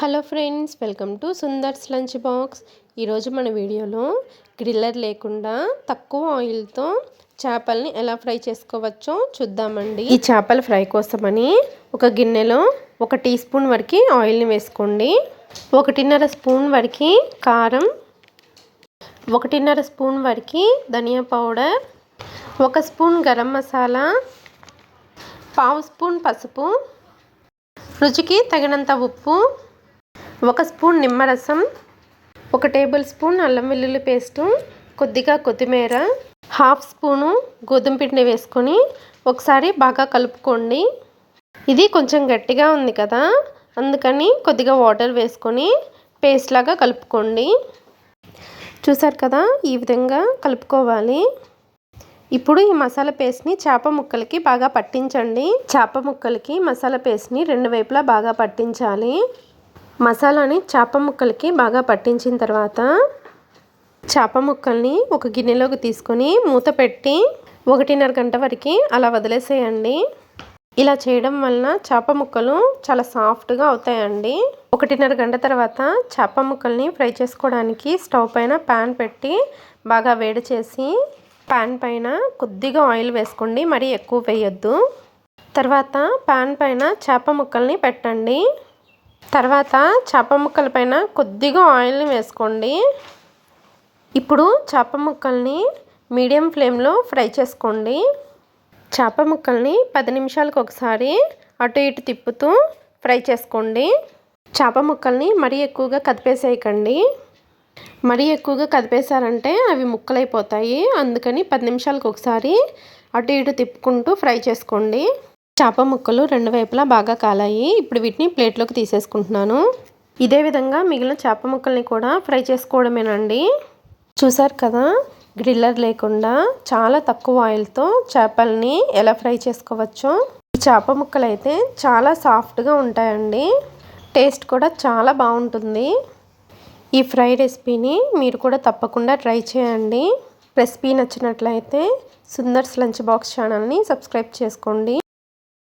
Hello friends welcome to Sundar's lunch box. ఈరోజు మన వీడియోలో గ్రిల్లర్ లేకుండా తక్కువ ఆయిల్తో చేపల్ని ఎలా ఫ్రై చేసుకోవచ్చో చూద్దామండి. ఈ చేపల ఫ్రై కోసమని ఒక గిన్నెలో ఒక టీ స్పూన్ వరకు ఆయిల్ని వేసుకోండి. ఒకటిన్నర స్పూన్ వరకు కారం ఒకటిన్నర స్పూన్ వరకు ధనియా పౌడర్ ఒక స్పూన్ గరం మసాలా పావు స్పూన్ పసుపు రుచికి తగినంత ఉప్పు ఒక స్పూన్ నిమ్మరసం ఒక టేబుల్ స్పూన్ అల్లం వెల్లుల్లి పేస్టు కొద్దిగా కొత్తిమీర హాఫ్ స్పూను గోధుమ పిండి వేసుకొని ఒకసారి బాగా కలుపుకోండి. ఇది కొంచెం గట్టిగా ఉంది కదా అందుకని కొద్దిగా వాటర్ వేసుకొని పేస్ట్ లాగా కలుపుకోండి. చూసారు కదా ఈ విధంగా కలుపుకోవాలి. ఇప్పుడు ఈ మసాలా పేస్ట్ని చేప ముక్కలకి బాగా పట్టించండి. చేప ముక్కలకి మసాలా పేస్ట్ని రెండు వైపులా బాగా పట్టించాలి. మసాలాని చేప ముక్కలకి బాగా పట్టించిన తర్వాత చేప ముక్కల్ని ఒక గిన్నెలోకి తీసుకొని మూత పెట్టి ఒకటిన్నర గంట వరకు అలా వదిలేసేయండి. ఇలా చేయడం వలన చేప ముక్కలు చాలా సాఫ్ట్గా అవుతాయండి. ఒకటిన్నర గంట తర్వాత చేప ముక్కల్ని ఫ్రై చేసుకోవడానికి స్టవ్ పైన ప్యాన్ పెట్టి బాగా వేడి చేసి ప్యాన్ పైన కొద్దిగా ఆయిల్ వేసుకోండి. మరీ ఎక్కువ వేయొద్దు. తర్వాత ప్యాన్ పైన చేప ముక్కల్ని పెట్టండి. తర్వాత చేప ముక్కల పైన కొద్దిగా ఆయిల్ని వేసుకోండి. ఇప్పుడు చేప ముక్కల్ని మీడియం ఫ్లేమ్లో ఫ్రై చేసుకోండి. చేప ముక్కల్ని పది నిమిషాలకు ఒకసారి అటు ఇటు తిప్పుతూ ఫ్రై చేసుకోండి. చేప ముక్కల్ని మరీ ఎక్కువగా కదిపేసేయకండి. మరీ ఎక్కువగా కదిపేశారంటే అవి ముక్కలైపోతాయి. అందుకని పది నిమిషాలకు ఒకసారి అటు ఇటు తిప్పుకుంటూ ఫ్రై చేసుకోండి. చేప ముక్కలు రెండు వైపులా బాగా కాలాయి. ఇప్పుడు వీటిని ప్లేట్లోకి తీసేసుకుంటున్నాను. ఇదే విధంగా మిగిలిన చేప ముక్కల్ని కూడా ఫ్రై చేసుకోవడమేనండి. చూసారు కదా? గ్రిల్లర్ లేకుండా చాలా తక్కువ ఆయిల్తో చేపల్ని ఎలా ఫ్రై చేసుకోవచ్చో. ఈ చేప ముక్కలు అయితే చాలా సాఫ్ట్గా ఉంటాయండి. టేస్ట్ కూడా చాలా బాగుంటుంది. ఈ ఫ్రై రెసిపీని మీరు కూడా తప్పకుండా ట్రై చేయండి. రెసిపీ నచ్చినట్లయితే సుందర్స్ లంచ్ బాక్స్ ఛానల్ని సబ్స్క్రైబ్ చేసుకోండి.